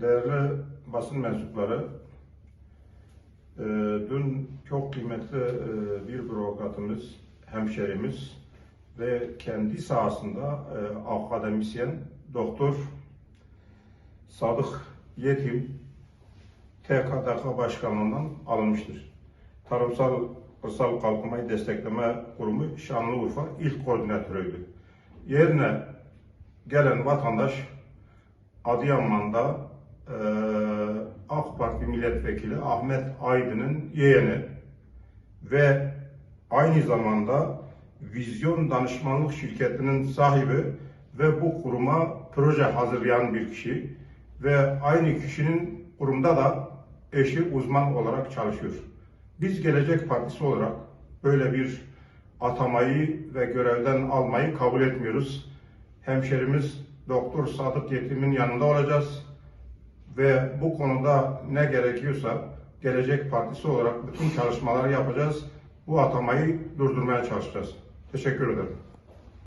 Değerli basın mensupları, e, dün çok kıymetli e, bir bürokratımız, hemşerimiz ve kendi sahasında e, akademisyen doktor Sadık Yetim TKDK Başkanlığından alınmıştır. Tarımsal Kırsal Kalkınmayı Destekleme Kurumu Şanlıurfa ilk koordinatörüydü. Yerine gelen vatandaş Adıyaman'da AK Parti milletvekili Ahmet Aydın'ın yeğeni ve aynı zamanda Vizyon Danışmanlık Şirketi'nin sahibi ve bu kuruma proje hazırlayan bir kişi ve aynı kişinin kurumda da eşi uzman olarak çalışıyor. Biz Gelecek Partisi olarak böyle bir atamayı ve görevden almayı kabul etmiyoruz. Hemşerimiz Doktor Sadık Yetim'in yanında olacağız ve bu konuda ne gerekiyorsa Gelecek Partisi olarak bütün çalışmaları yapacağız. Bu atamayı durdurmaya çalışacağız. Teşekkür ederim.